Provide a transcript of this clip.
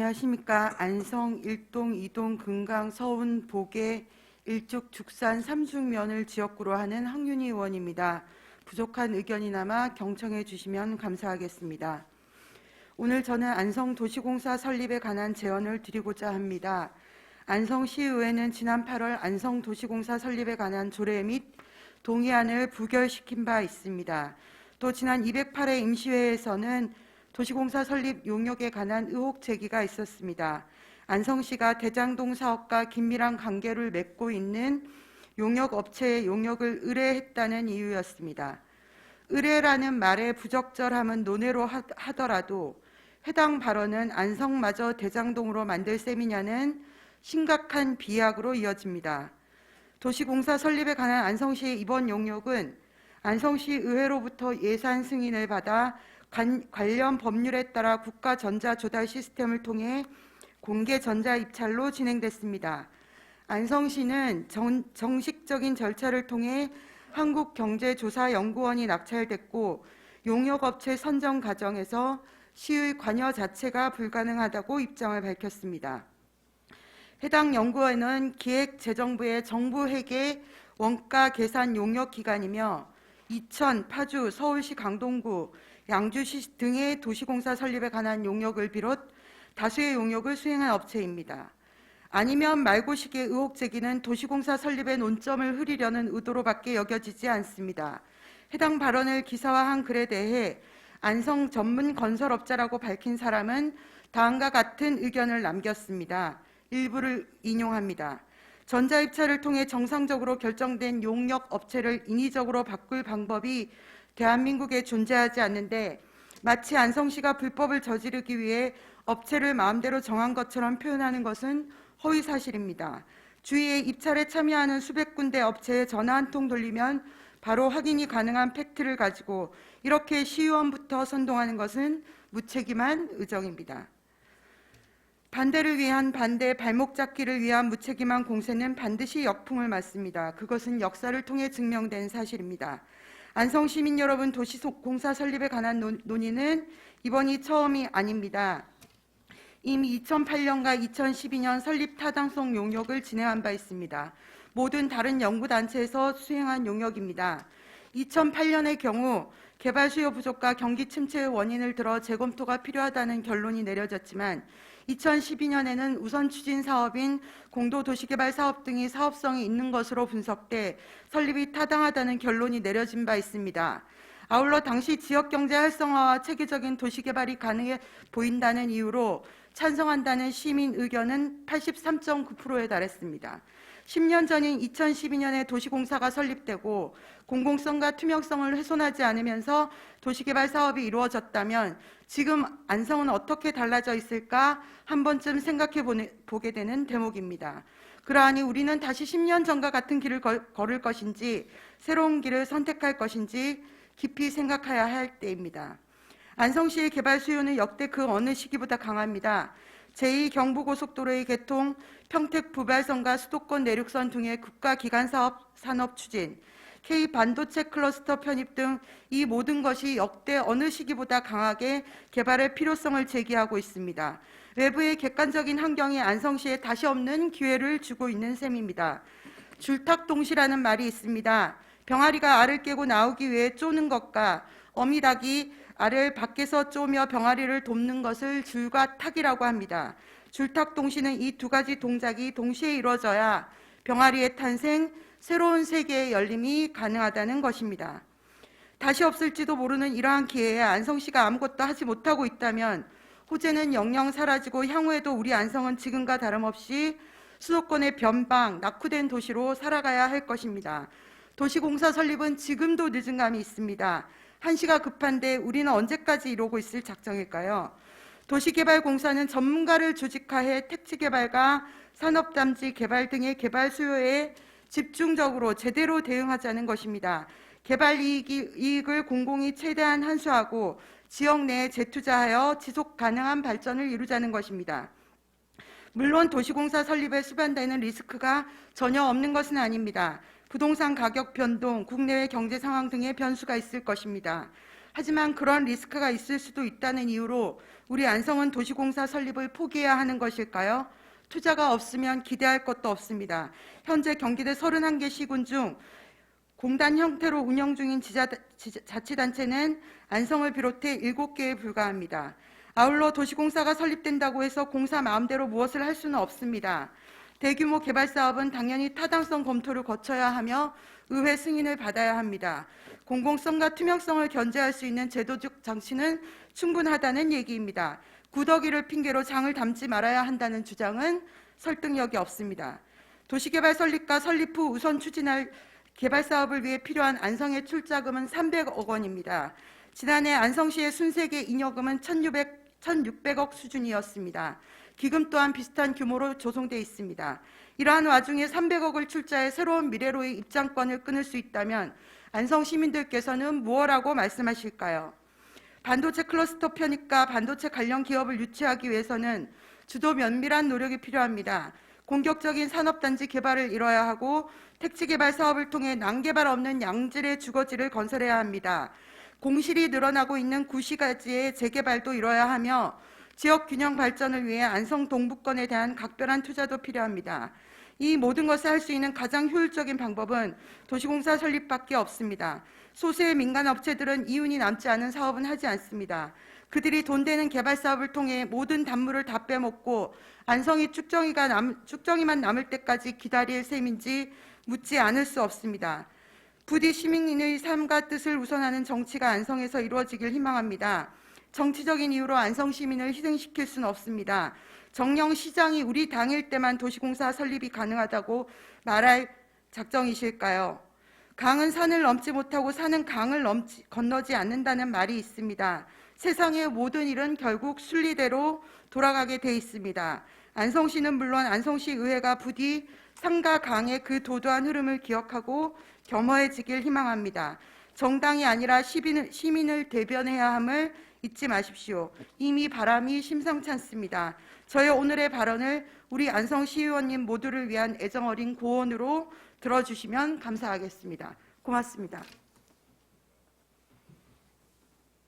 안녕하십니까. 안성, 일동, 이동, 금강, 서운, 보계, 일죽, 죽산, 삼중면을 지역구로 하는 황윤희 의원입니다. 부족한 의견이나마 경청해 주시면 감사하겠습니다. 오늘 저는 안성 도시공사 설립에 관한 제언을 드리고자 합니다. 안성시의회는 지난 8월 안성 도시공사 설립에 관한 조례 및 동의안을 부결시킨 바 있습니다. 또 지난 208회 임시회에서는 도시공사 설립 용역에 관한 의혹 제기가 있었습니다. 안성시가 대장동 사업과 긴밀한 관계를 맺고 있는 용역 업체의 용역을 의뢰했다는 이유였습니다. 의뢰라는 말의 부적절함은 논외로 하- 하더라도 해당 발언은 안성마저 대장동으로 만들 셈이냐는 심각한 비약으로 이어집니다. 도시공사 설립에 관한 안성시의 이번 용역은 안성시 의회로부터 예산 승인을 받아 관, 관련 법률에 따라 국가 전자 조달 시스템을 통해 공개 전자 입찰로 진행됐습니다. 안성시는 정, 정식적인 절차를 통해 한국경제조사연구원이 낙찰됐고 용역업체 선정 과정에서 시의 관여 자체가 불가능하다고 입장을 밝혔습니다. 해당 연구원은 기획재정부의 정부 회계 원가 계산 용역 기관이며 이천, 파주, 서울시 강동구, 양주시 등의 도시공사 설립에 관한 용역을 비롯 다수의 용역을 수행한 업체입니다. 아니면 말고식의 의혹 제기는 도시공사 설립의 논점을 흐리려는 의도로밖에 여겨지지 않습니다. 해당 발언을 기사화한 글에 대해 안성 전문 건설업자라고 밝힌 사람은 다음과 같은 의견을 남겼습니다. 일부를 인용합니다. 전자입찰을 통해 정상적으로 결정된 용역 업체를 인위적으로 바꿀 방법이 대한민국에 존재하지 않는데 마치 안성시가 불법을 저지르기 위해 업체를 마음대로 정한 것처럼 표현하는 것은 허위 사실입니다. 주위에 입찰에 참여하는 수백 군데 업체에 전화 한 통 돌리면 바로 확인이 가능한 팩트를 가지고 이렇게 시의원부터 선동하는 것은 무책임한 의정입니다. 반대를 위한 반대, 발목 잡기를 위한 무책임한 공세는 반드시 역풍을 맞습니다. 그것은 역사를 통해 증명된 사실입니다. 안성 시민 여러분, 도시공사 설립에 관한 논- 논의는 이번이 처음이 아닙니다. 이미 2008년과 2012년 설립 타당성 용역을 진행한 바 있습니다. 모든 다른 연구단체에서 수행한 용역입니다. 2008년의 경우 개발 수요 부족과 경기 침체의 원인을 들어 재검토가 필요하다는 결론이 내려졌지만 2012년에는 우선 추진 사업인 공도도시개발 사업 등이 사업성이 있는 것으로 분석돼 설립이 타당하다는 결론이 내려진 바 있습니다. 아울러 당시 지역 경제 활성화와 체계적인 도시 개발이 가능해 보인다는 이유로 찬성한다는 시민 의견은 83.9%에 달했습니다. 10년 전인 2012년에 도시공사가 설립되고 공공성과 투명성을 훼손하지 않으면서 도시개발 사업이 이루어졌다면 지금 안성은 어떻게 달라져 있을까 한 번쯤 생각해 보게 되는 대목입니다. 그러하니 우리는 다시 10년 전과 같은 길을 걸- 걸을 것인지 새로운 길을 선택할 것인지 깊이 생각해야 할 때입니다. 안성시의 개발 수요는 역대 그 어느 시기보다 강합니다. 제2 경부고속도로의 개통, 평택 부발선과 수도권 내륙선 등의 국가기관 사업 산업 추진, K 반도체 클러스터 편입 등 이 모든 것이 역대 어느 시기보다 강하게 개발의 필요성을 제기하고 있습니다. 외부의 객관적인 환경이 안성시에 다시 없는 기회를 주고 있는 셈입니다. 줄탁동시라는 말이 있습니다. 병아리가 알을 깨고 나오기 위해 쪼는 것과 어미닭이 알을 밖에서 쪼며 병아리를 돕는 것을 줄과 탁이라고 합니다. 줄탁 동시는 이 두 가지 동작이 동시에 이루어져야 병아리의 탄생, 새로운 세계의 열림이 가능하다는 것입니다. 다시 없을지도 모르는 이러한 기회에 안성시가 아무것도 하지 못하고 있다면 호재는 영영 사라지고 향후에도 우리 안성은 지금과 다름없이 수도권의 변방, 낙후된 도시로 살아가야 할 것입니다. 도시공사 설립은 지금도 늦은 감이 있습니다. 한시가 급한데 우리는 언제까지 이러고 있을 작정일까요? 도시개발공사는 전문가를 조직화해 택지개발과 산업담지 개발 등의 개발 수요에 집중적으로 제대로 대응하자는 것입니다. 개발 이익이, 이익을 공공이 최대한 환수하고 지역 내에 재투자하여 지속 가능한 발전을 이루자는 것입니다. 물론 도시공사 설립에 수반되는 리스크가 전혀 없는 것은 아닙니다. 부동산 가격 변동, 국내외 경제 상황 등의 변수가 있을 것입니다. 하지만 그런 리스크가 있을 수도 있다는 이유로 우리 안성은 도시공사 설립을 포기해야 하는 것일까요? 투자가 없으면 기대할 것도 없습니다. 현재 경기도 31개 시군 중 공단 형태로 운영 중인 지자, 지- 자치단체는 안성을 비롯해 7개에 불과합니다. 아울러 도시공사가 설립된다고 해서 공사 마음대로 무엇을 할 수는 없습니다. 대규모 개발 사업은 당연히 타당성 검토를 거쳐야 하며 의회 승인을 받아야 합니다. 공공성과 투명성을 견제할 수 있는 제도적 장치는 충분하다는 얘기입니다. 구더기를 핑계로 장을 담지 말아야 한다는 주장은 설득력이 없습니다. 도시개발 설립과 설립 후 우선 추진할 개발 사업을 위해 필요한 안성의 출자금은 300억 원입니다. 지난해 안성시의 순세계 잉여금은 1,600, 1,600억 수준이었습니다. 기금 또한 비슷한 규모로 조성돼 있습니다. 이러한 와중에 300억을 출자해 새로운 미래로의 입장권을 끊을 수 있다면 안성 시민들께서는 무엇라고 말씀하실까요? 반도체 클러스터 편입과 반도체 관련 기업을 유치하기 위해서는 주도 면밀한 노력이 필요합니다. 공격적인 산업단지 개발을 이뤄야 하고 택지 개발 사업을 통해 난개발 없는 양질의 주거지를 건설해야 합니다. 공실이 늘어나고 있는 구시가지의 재개발도 이뤄야 하며 지역 균형 발전을 위해 안성 동북권에 대한 각별한 투자도 필요합니다. 이 모든 것을 할 수 있는 가장 효율적인 방법은 도시공사 설립밖에 없습니다. 소수의 민간 업체들은 이윤이 남지 않은 사업은 하지 않습니다. 그들이 돈 되는 개발 사업을 통해 모든 단물을 다 빼먹고 안성이 쭉정이가 남, 쭉정이만 남을 때까지 기다릴 셈인지 묻지 않을 수 없습니다. 부디 시민의 삶과 뜻을 우선하는 정치가 안성에서 이루어지길 희망합니다. 정치적인 이유로 안성 시민을 희생시킬 수는 없습니다. 정령 시장이 우리 당일 때만 도시공사 설립이 가능하다고 말할 작정이실까요? 강은 산을 넘지 못하고 산은 강을 넘지, 건너지 않는다는 말이 있습니다. 세상의 모든 일은 결국 순리대로 돌아가게 돼 있습니다. 안성시는 물론 안성시 의회가 부디 상가 강의 그 도도한 흐름을 기억하고 겸허해지길 희망합니다. 정당이 아니라 시민을 대변해야 함을 잊지 마십시오. 이미 바람이 심상찮습니다. 저의 오늘의 발언을 우리 안성 시의원님 모두를 위한 애정어린 고언으로 들어주시면 감사하겠습니다. 고맙습니다.